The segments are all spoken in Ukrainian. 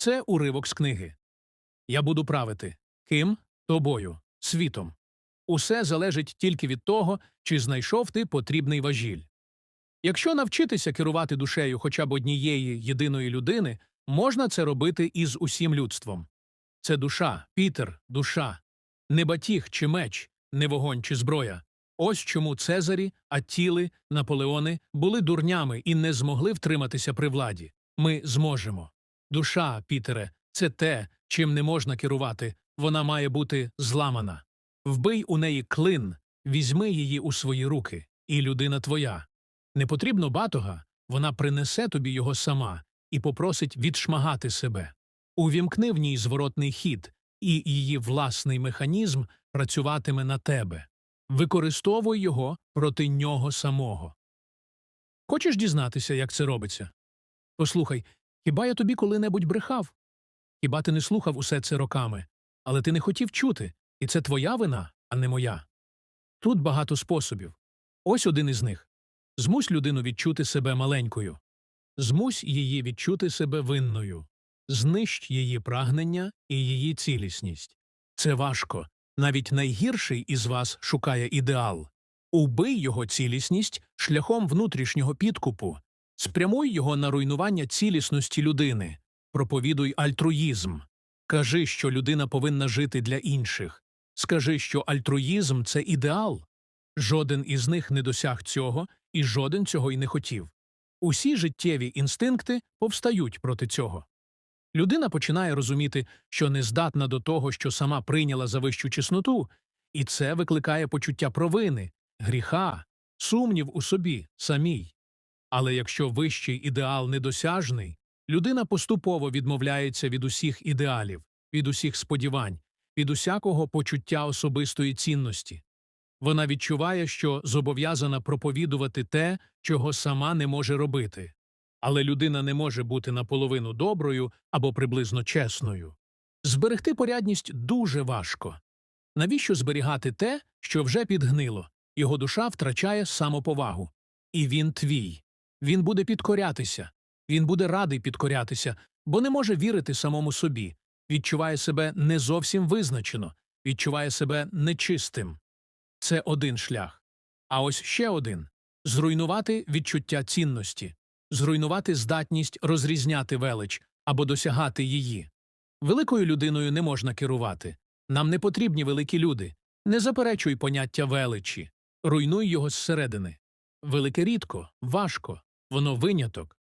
Це уривок з книги. Я буду правити. Ким? Тобою, світом. Усе залежить тільки від того, чи знайшов ти потрібний важіль. Якщо навчитися керувати душею хоча б однієї єдиної людини, можна це робити із усім людством. Це душа, Пітер, душа, не батіг чи меч, не вогонь чи зброя. Ось чому Цезарі, Аттіли, Наполеони були дурнями і не змогли втриматися при владі. Ми зможемо. Душа, Пітере, це те, чим не можна керувати, вона має бути зламана. Вбий у неї клин, візьми її у свої руки, і людина твоя. Не потрібно батога, вона принесе тобі його сама і попросить відшмагати себе. Увімкни в ній зворотний хід, і її власний механізм працюватиме на тебе. Використовуй його проти нього самого. Хочеш дізнатися, як це робиться? Послухай, хіба я тобі коли-небудь брехав? Хіба ти не слухав усе це роками, але ти не хотів чути, і це твоя вина, а не моя. Тут багато способів. Ось один із них змусь людину відчути себе маленькою, змусь її відчути себе винною, знищ її прагнення і її цілісність. Це важко. Навіть найгірший із вас шукає ідеал. Убий його цілісність шляхом внутрішнього підкупу, спрямуй його на руйнування цілісності людини, проповідуй альтруїзм. Кажи, що людина повинна жити для інших. Скажи, що альтруїзм це ідеал. Жоден із них не досяг цього, і жоден цього й не хотів. Усі життєві інстинкти повстають проти цього. Людина починає розуміти, що не здатна до того, що сама прийняла за вищу чесноту, і це викликає почуття провини, гріха, сумнів у собі, самій. Але якщо вищий ідеал недосяжний, людина поступово відмовляється від усіх ідеалів, від усіх сподівань, від усякого почуття особистої цінності. Вона відчуває, що зобов'язана проповідувати те, чого сама не може робити. Але людина не може бути наполовину доброю або приблизно чесною. Зберегти порядність дуже важко. Навіщо зберігати те, що вже підгнило? Його душа втрачає самоповагу. І він твій. Він буде підкорятися. Він буде радий підкорятися, бо не може вірити самому собі, відчуває себе не зовсім визначено, відчуває себе нечистим. Це один шлях. А ось ще один зруйнувати відчуття цінності, зруйнувати здатність розрізняти велич або досягати її. Великою людиною не можна керувати. Нам не потрібні великі люди. Не заперечуй поняття величі, руйнуй його зсередини. Велике рідко, важко, воно виняток.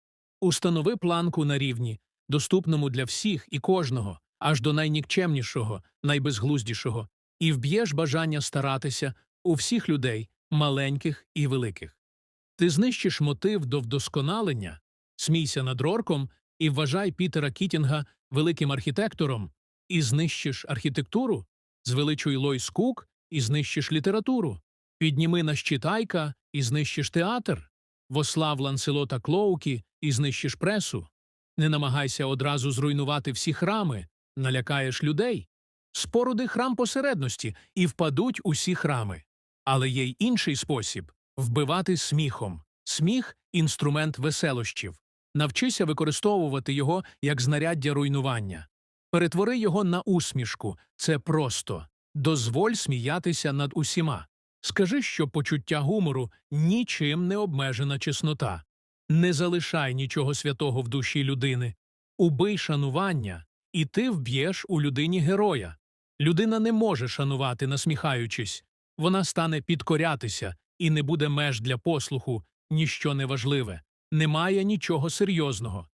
Установи планку на рівні, доступному для всіх і кожного, аж до найнікчемнішого, найбезглуздішого, і вб'єш бажання старатися у всіх людей, маленьких і великих. Ти знищиш мотив до вдосконалення, смійся над Рорком і вважай Пітера Кітінга великим архітектором, і знищиш архітектуру, звеличуй Лойс Кук і знищиш літературу, підніми на щитайка і знищиш театр, вослав Ланселота Клоукі і знищиш пресу. Не намагайся одразу зруйнувати всі храми, налякаєш людей. Споруди храм посередності, і впадуть усі храми. Але є й інший спосіб вбивати сміхом. Сміх інструмент веселощів. Навчися використовувати його як знаряддя руйнування. Перетвори його на усмішку це просто. Дозволь сміятися над усіма. Скажи, що почуття гумору нічим не обмежена чеснота. Не залишай нічого святого в душі людини. Убий шанування, і ти вб'єш у людині героя. Людина не може шанувати, насміхаючись. Вона стане підкорятися і не буде меж для послуху, ніщо неважливе, немає нічого серйозного.